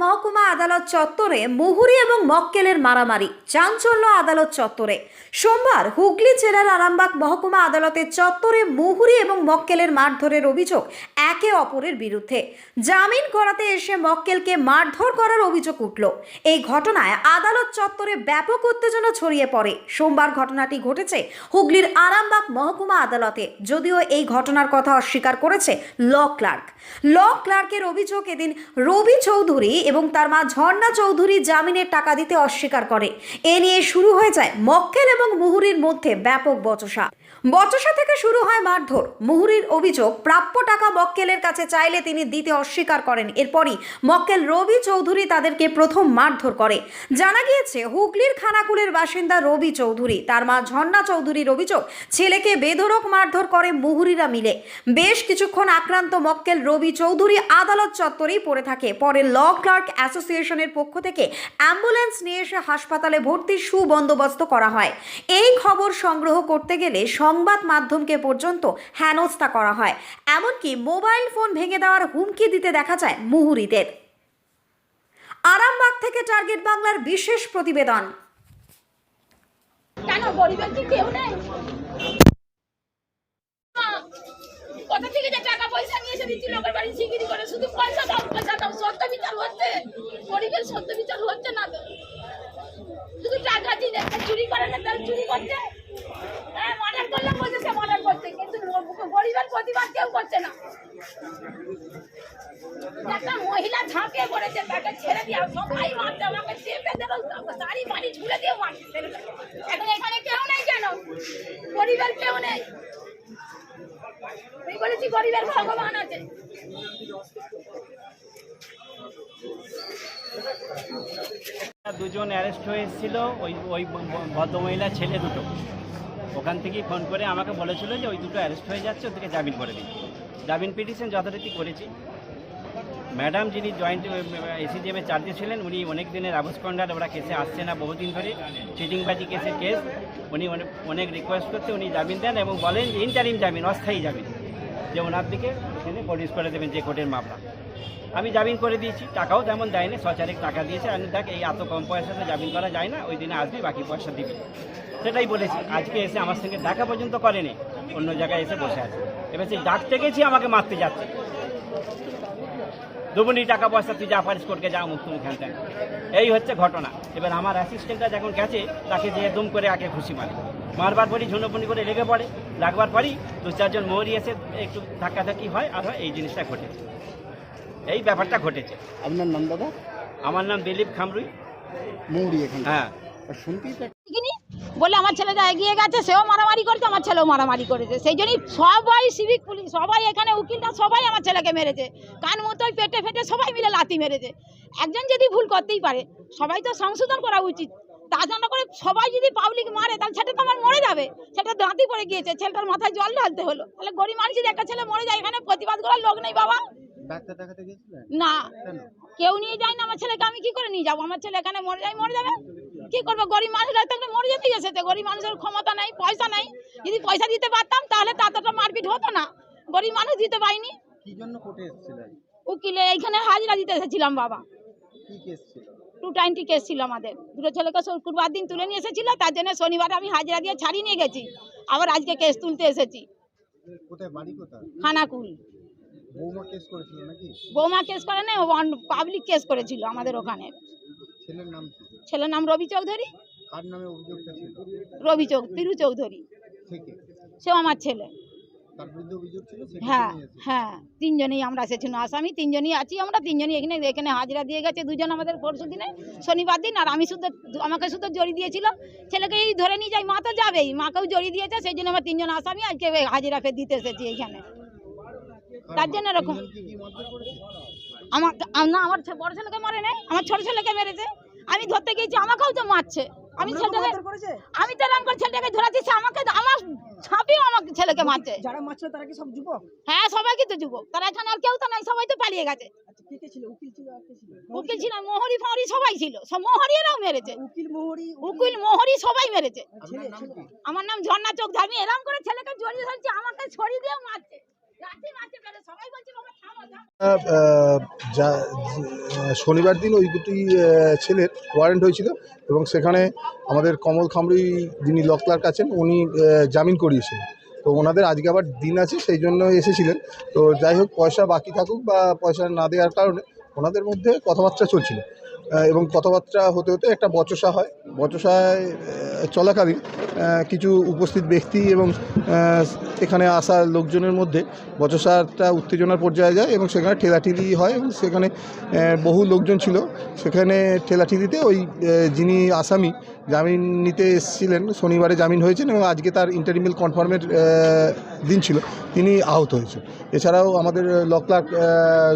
মহকুমা আদালত চত্বরে মুহুরি এবং মক্কেলের মারামারি, চাঞ্চল্য আদালত চত্বরে। সোমবার হুগলি জেলার আরামবাগ মহকুমা আদালতের চত্বরে মুহুরি এবং মক্কেলের মারধরের অভিযোগ একে অপরের বিরুদ্ধে। জামিন করাতে এসে মক্কেলকে মারধর করার অভিযোগ উঠল। এই ঘটনায় আদালত চত্বরে ব্যাপক উত্তেজনা ছড়িয়ে পড়ে। সোমবার ঘটনাটি ঘটেছে হুগলির আরামবাগ মহকুমা আদালতে। যদিও এই ঘটনার কথা অস্বীকার করেছে ল ক্লার্ক। ল ক্লার্কের অভিযোগ এদিন রবি চৌধুরী এবং তার মা ঝর্ণা চৌধুরী জামিনের টাকা দিতে অস্বীকার করে। এ নিয়ে শুরু হয়ে যায় মক্কেল এবং মুহুরির মধ্যে ব্যাপক বচসা। বচসা থেকে শুরু হয় মারধর। মুহুরির অভিযোগ, প্রাপ্য টাকা মক্কেলের কাছে চাইলে তিনি দিতে অস্বীকার করেন। এরপরই মক্কেল রবি চৌধুরী তাদেরকে প্রথম মারধর করে। জানা গিয়েছে, হুগলির খানাকুলের বাসিন্দা রবি চৌধুরী, তার মা ঝর্ণা চৌধুরীর অভিযোগ, ছেলেকে বেধরক মারধর করে মুহুরিরা মিলে। বেশ কিছুক্ষণ আক্রান্ত মক্কেল রবি চৌধুরী আদালত চত্বরেই পড়ে থাকে। পরে ল ক্লার্ক অ্যাসোসিয়েশনের পক্ষ থেকে অ্যাম্বুলেন্স নিয়ে এসে হাসপাতালে ভর্তির সুবন্দোবস্ত করা হয়। এই খবর সংগ্রহ করতে গেলে সংবাদ মাধ্যমকে পর্যন্ত হেনস্থা করা হয়। এমনকি মোবাইল ফোন ভেঙে দেওয়ার হুমকি দিতে দেখা যায় মুহুরিদের। আরামবাগ থেকে টার্গেট বাংলার বিশেষ প্রতিবেদন। থেকে টাকা পয়সা নিয়ে শুধু না শুধু টাকা দিয়ে চুরি করে না, তার চুরি করছে? হ্যাঁ করতে কিন্তু গরিবের প্রতিবাদ কেউ করছে না। একটা মহিলা তাকে ছেড়ে দিয়ে সবাই আমাকে ঝুলে দিয়ে এখন কেউ নেই কেন? কেউ নেই। বলেছি গরিবের ভগবান আছে। দুজন অ্যারেস্ট হয়েছিল ওই ওই ভদ্রমহিলার ছেলে দুটো। ওখান থেকেই ফোন করে আমাকে বলেছিল যে ওই দুটো অ্যারেস্ট হয়ে যাচ্ছে, ওদেরকে জামিন করে দিন। জামিন পিটিশন যথারীতি করেছি। ম্যাডাম যিনি জয়েন্ট এসিজিএমের চার্জে ছিলেন, উনি অনেক দিনের আবসকন্ডার ওরা কেসে আসছে না, বহুদিন ধরে চিটিংবাজি কেসের কেস উনি অনেক রিকোয়েস্ট করতে উনি জামিন দেন এবং বলেন ইন্টারিম জামিন, অস্থায়ী জামিন। যে ওনার দিকে এখানে প্রডিউস করে দেবেন, যে কোর্টের মামলা। আমি জামিন করে দিয়েছি, টাকাও তেমন দেয়নি সচারেক টাকা দিয়েছে। আমি দেখ, এই এত কম পয়সাতে জামিন করা যায় না, ওই দিনে আসবি, বাকি পয়সা দিবি। সেটাই বলেছি। আজকে এসে আমার সঙ্গে দেখা পর্যন্ত করেনি। অন্য জায়গায় এসে বসে আছে। এবার সেই ডাকতে গেছি আমাকে মারতে যাচ্ছে। দুবুনি টাকা পয়সা তুই যা পারিস করকে যা মুক্ত মুখান থেকে এই হচ্ছে ঘটনা। এবার আমার অ্যাসিস্ট্যান্টটা যখন গেছে তাকে যে দুম করে আগে খুশি মারে। মারবার পরই ঝুনোপুনি করে লেগে পড়ে। লাগবার পরই দু চারজন মৌরি এসে একটু ধাক্কাধাক্কি হয় আর হয় এই জিনিসটা ঘটেছে। এই ব্যাপারটা ঘটেছে। আপনার নাম দাদা? আমার নাম দিলীপ খামরুই। মৌরি এখানে হ্যাঁ। শুনতেই তো কিনি বলে আমার ছেলে যা এগিয়ে গেছে সেও মারামারি করেছে আমার ছেলেও মারামারি করেছে। সেই জন্যই সবাই সিভিক পুলিশ সবাই এখানে উকিলটা সবাই আমার ছেলেকে মেরেছে। কান মতোই পেটে ফেটে সবাই মিলে লাথি মেরেছে। একজন যদি ভুল করতেই পারে সবাই তো সংশোধন করা উচিত। তা জন্য করে সবাই যদি পাবলিক মারে তাহলে সেটা তো আমার মরে যাবে। সেটা দাঁতি পড়ে গিয়েছে ছেলেটার মাথায় জল ঢালতে হলো। তাহলে গরিব মানুষ যদি একটা ছেলে মরে যায় এখানে প্রতিবাদ করার লোক নেই বাবা। না। কেউ নিয়ে যায় না আমার ছেলেকে আমি কি করে নিয়ে যাব? আমার ছেলে এখানে মরে যায় মরে যাবে। কি করব? গরিব মানুষরা তো মরে যেতে এসেছে গরিব মানুষের ক্ষমতা নেই পয়সা নেই। যদি পয়সা দিতে পারতাম তাহলে তাতটা মারপিট হতো না। গরিব মানুষ দিতে পারিনি। কি জন্য কোর্টে এসেছিলেন উকিলে এইখানে হাজিরা দিতে এসেছিলাম বাবা। কি কেস ছিল? টু টোয়েন্টি কেস ছিল আমাদের। দুটো ছেলেকে শুক্রবার দিন তুলে নিয়ে এসেছিল তার জন্য শনিবার আমি হাজিরা দিয়ে ছাড়িয়ে নিয়ে গেছি। আবার আজকে কেস তুলতে এসেছি। কোথায়? বাড়ি কোথায়? খানাকুল। বৌমা কেস করেছিল নাকি? বৌমা কেস করে নেই পাবলিক কেস করেছিল আমাদের ওখানে। ছেলের নাম কি? ছেলের নাম রবি চৌধুরী? রবি চৌ তিরু চৌধুরী। সেও আমার ছেলে। হ্যাঁ হ্যাঁ তিনজনেই আমরা এসেছিলাম আসামি তিনজনই আছি আমরা তিনজনই এখানে এখানে হাজিরা দিয়ে গেছে দুজন আমাদের পরশু দিনে শনিবার দিন আর আমি শুধু আমাকে শুধু জড়ি দিয়েছিল। ছেলেকে এই ধরে নিয়ে যাই মা তো যাবেই মাকেও জড়ি দিয়েছে সেই জন্য আমরা তিনজন আসামি আজকে হাজিরা ফের দিতে এসেছি এইখানে। তার জন্য এরকম। আমার না আমার বড় ছেলেকে মারে নাই আমার ছোট ছেলেকে মেরেছে। আমি ধরতে গিয়েছি আমাকেও তো মারছে। আমি ছেলেটাকে আমি তো এরকম করে ছেলেটাকে ধরেছি সে আমাকে আমার ছাপিও আমাকে ছেলেকে মারছে। যারা মারছিল তারা কি সব যুবক? হ্যাঁ সবাই কিন্তু যুবক। তারা এখানে আর কেউ তো নাই সবাই তো পালিয়ে গেছে। আচ্ছা কে কে ছিল? উকিল ছিল আর কে ছিল? উকিল ছিল? মোহরি ফহরি সবাই ছিল। সব মোহরিয়ারাও মেরেছে। উকিল মোহরি সবাই মেরেছে। কি? আমার নাম ঝর্ণা চোখ আমি এরম করে ছেলেকে জড়িয়ে ধরছি আমাকে ছড়িয়ে দিয়েও মারছে। যা শনিবার দিন ওই দুটি ছেলের ওয়ারেন্ট হয়েছিল এবং সেখানে আমাদের কমল খামরি যিনি ল ক্লার্ক আছেন, উনি জামিন করিয়েছিলেন। তো ওনাদের আজকে আবার দিন আছে, সেই জন্য এসেছিলেন। তো যাই হোক, পয়সা বাকি থাকুক বা পয়সা না দেওয়ার কারণে ওনাদের মধ্যে কথাবার্তা চলছিল। এবং কথাবার্তা হতে হতে একটা বচসা হয়। বচসায় চলাকালীন কিছু উপস্থিত ব্যক্তি এবং এখানে আসা লোকজনের মধ্যে বচসাটা উত্তেজনার পর্যায়ে যায় এবং সেখানে ঠেলাঠেলি হয় এবং সেখানে বহু লোকজন ছিল। সেখানে ঠেলাঠেলিতে ওই যিনি আসামি জামিন নিতে এসেছিলেন, শনিবারে জামিন হয়েছেন এবং আজকে তার ইন্টারিমেল কনফার্মের দিন ছিল তিনি আহত হয়েছেন। এছাড়াও আমাদের ল ক্লার্ক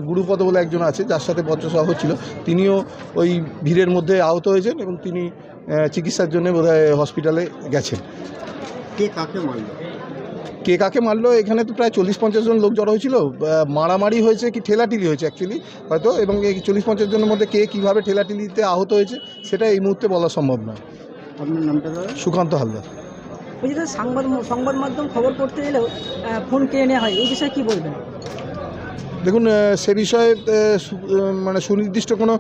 গুরুপদ বলে একজন আছে যার সাথে বচসা ছিল তিনিও ওই ভিড়ের মধ্যে আহত হয়েছেন এবং তিনি চিকিৎসার জন্য বোধহয় হসপিটালে গেছেন। কে কাকে মারলো? কে কাকে মারলো? এখানে তো প্রায় চল্লিশ পঞ্চাশ জন লোক জড়ো হয়েছিল। মারামারি হয়েছে কি ঠেলাটিলি হয়েছে অ্যাকচুয়ালি হয়তো এবং এই চল্লিশ পঞ্চাশ জনের মধ্যে কে কীভাবে ঠেলাটিলিতে আহত হয়েছে সেটা এই মুহূর্তে বলা সম্ভব নয়। আপনার নামটা সুকান্ত হালদার। যে সংবাদ সংবাদ মাধ্যম খবর পড়তে এলেও ফোন কেড়ে নেওয়া হয়, এই বিষয়ে কী বলবেন? দেখুন সে বিষয়ে সু- মানে সুনির্দিষ্ট কোনো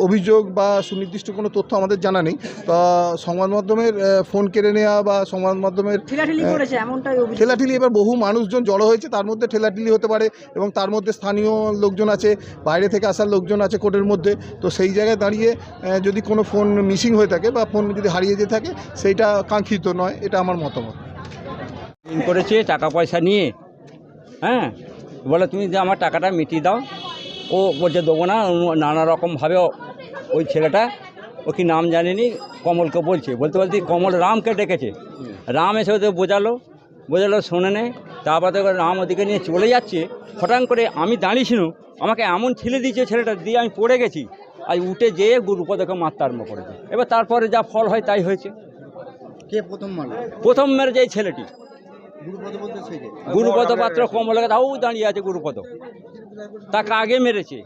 অভিযোগ বা সুনির্দিষ্ট কোনো তথ্য আমাদের জানা নেই। তা সংবাদ মাধ্যমের ফোন কেড়ে নেওয়া বা সংবাদ মাধ্যমের ঠেলাঠেলি। করেছে এমনটাই অভিযোগ। ঠেলাঠেলি এবার বহু মানুষজন জড়ো হয়েছে তার মধ্যে ঠেলাঠেলি হতে পারে এবং তার মধ্যে স্থানীয় লোকজন আছে বাইরে থেকে আসার লোকজন আছে কোর্টের মধ্যে। তো সেই জায়গায় দাঁড়িয়ে যদি কোনো ফোন মিসিং হয়ে থাকে বা ফোন যদি হারিয়ে যেয়ে থাকে সেইটা কাঙ্ক্ষিত নয় এটা আমার মতামত। ইন করেছে টাকা পয়সা নিয়ে হ্যাঁ? বলে তুমি যে আমার টাকাটা মিটিয়ে দাও ও বলছে দেবো না নানা রকমভাবে ওই ছেলেটা ও কি নাম জানেনি কমলকে বলছে। বলতে বলতে কমল রামকে ডেকেছে। রাম এসে ওদের বোঝালো বোঝালো শোনে নে। তারপর রাম ওদিকে নিয়ে চলে যাচ্ছে। হঠাৎ করে আমি দাঁড়িয়েছিলাম আমাকে এমন ঠেলে দিয়েছে ছেলেটা দিয়ে আমি পড়ে গেছি। আর উঠে যেয়ে গুরুপদকে মারতে আরম্ভ করেছে। এবার তারপরে যা ফল হয় তাই হয়েছে। কে প্রথম মারলো? প্রথম মেরেছে এই ছেলেটি গুরুপদ পাত্র কমলকে তাও দাঁড়িয়ে আছে গুরুপদ। তাকে আগে মেরেছে।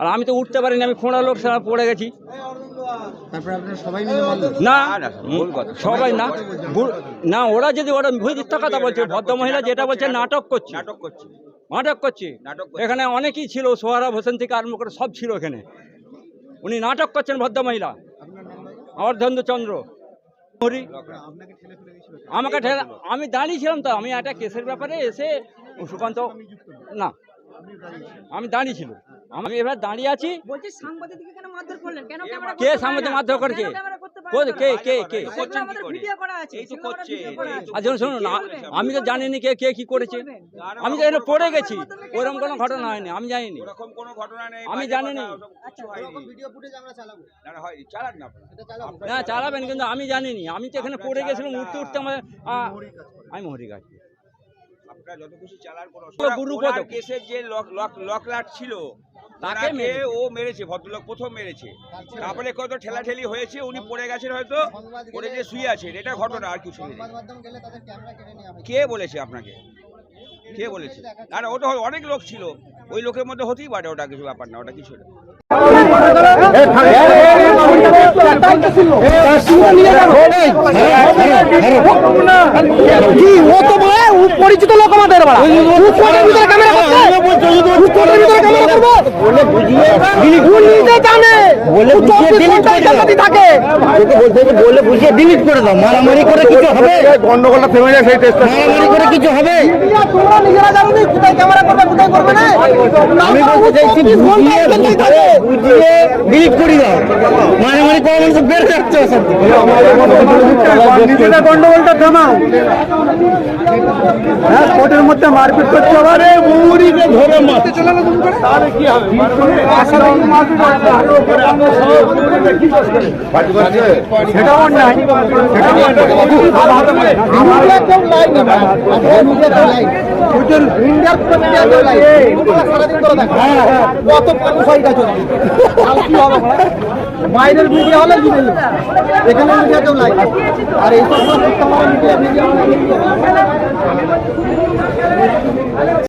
আর আমি তো উঠতে পারিনি আমি খোঁড়া লোক সারা পড়ে গেছি। তারপরে আপনারা সবাই মিলে মারলো না সবাই না না ওরা যদি ওরা মিথ্যা কথা বলছে ভদ্রমহিলা যেটা বলছে নাটক করছে। নাটক করছে। নাটক করছে। এখানে অনেকেই ছিল সোহারা হোসেন থেকে আরম্ভ করে সব ছিল এখানে। উনি নাটক করছেন ভদ্রমহিলা আমার চন্দ্র। হরি আমাকে ঠেলা আমি দাঁড়িয়েছিলাম তো আমি একটা কেসের ব্যাপারে এসে সুকান্ত না। আমি দাঁড়িয়েছিলাম আমি এবার দাঁড়িয়ে আছি। বলছি সাংবাদিককে কেন মারধর করলেন? কেন ক্যামেরা কে সাংবাদিক? মারধর করেছে? কে কে কে। আচ্ছা শুনুন না আমি তো জানিনি কে কে কি করেছে। আমি তো এখানে পড়ে গেছি। ওরকম কোনো ঘটনা হয়নি আমি জানিনি এরকম কোনো ঘটনা নেই আমি জানিনি। হয়। এটা না চালাবেন কিন্তু আমি জানিনি আমি তো এখানে পড়ে গেছিলাম উঠতে উঠতে আমার আমি মহরি গাছ আপনারা যত খুশি কোনো গুরুপদ। কেসের যে লক লক লকলাট ছিল তাকে ও মেরেছে ভদ্রলোক প্রথম মেরেছে। তারপরে কত ঠেলাঠেলি হয়েছে উনি পড়ে গেছেন হয়তো পড়ে যে শুয়ে আছেন। এটা ঘটনা আর কিছু নেই। সংবাদ মাধ্যম গেলে তাদের ক্যামেরা কেড়ে নেওয়া কে বলেছে আপনাকে? কে বলেছে? না, ওটা অনেক লোক ছিল। ওই লোকের মধ্যে হতেই পারে ওটা কিছু ব্যাপার না ওটা কিছু না। কি ও পরিচিত লোক আমাদের বলে বুঝিয়ে ডিলিট করে দাও মারামারি করে কিছু হবে গন্ডগোলটা থেমে যায় সেই টেস্টটা মারামারি করে কিছু হবে আমি বলতে চাইছি, বুঝিয়ে ডিলিট করে দাও। করে মানুষ বের রাখতে হবে। নিজেরা গন্ডগোলটা থামাও হ্যাঁ কোর্টের মধ্যে মারপিট করতে পারে মুড়িকে ধরে মারতে চলে তুমি করে তাহলে কি হবে কত বাইরের মিডিয়া হলে এখানে মিডিয়া কেউ লাই আর মিডিয়া